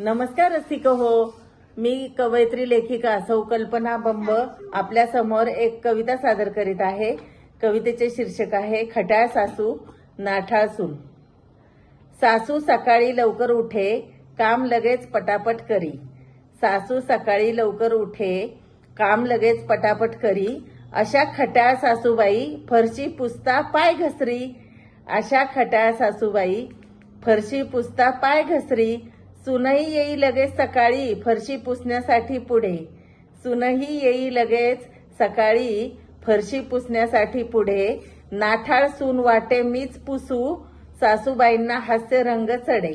नमस्कार रसिक हो. मी कवयित्री लेखिका सौ कल्पना बंब आपल्यासमोर एक कविता सादर करीत आहे. कवितेचे शीर्षक आहे खट्या सासू नाठाळ सून. सासू सकाळी लवकर उठे काम लगेच पटापट करी. सासू सकाळी लवकर उठे काम लगेच पटापट करी. अशा खट्या सासूबाई फरशी पुसता पाय घसरी. अशा खट्या सासूबाई फरशी पुसता पाय घसरी. सुनही येई लगेच सकाळी फरशी पुसण्यासाठी पुढे. सुनही येई लगेच सकाळी फरशी पुसण्यासाठी पुढे. नाठाळ सून वाटे मीच पुसू सासूबाईंना हास्य रंग चढे.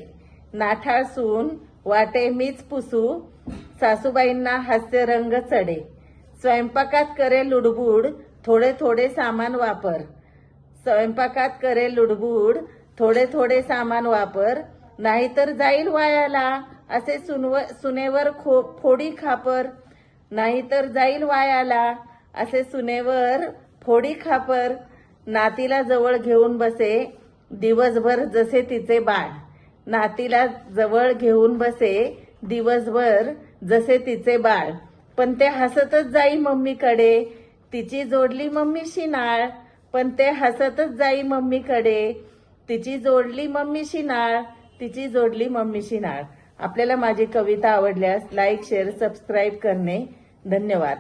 नाठाळ सून वाटे मीच पुसू सासूबाईंना हास्य रंग चढे. स्वयंपाकात करे लुडबुड थोडे थोडे सामान वापर. स्वयंपाकात करे लुडबुड थोडे थोडे सामान वापर. नाहीतर जाईल वायाला असे सुनव सुनेवर खो फोडी खापर. नाहीतर जाईल वायाला असे सुनेवर फोडी खापर. नातीला जवळ घेऊन बसे दिवसभर जसे तिचे बाळ. नातीला जवळ घेऊन बसे दिवसभर जसे तिचे बाळ. पण ते हसतच जाई मम्मीकडे. तिची जोडली मम्मीशी नाळ. पण ते हसतच जाई मम्मीकडे. तिची जोडली मम्मीशी नाळ. तिची जोडली मम्मीशी नाळ. आपल्याला माझी कविता आवडल्यास लाईक शेअर सबस्क्राईब करणे. धन्यवाद.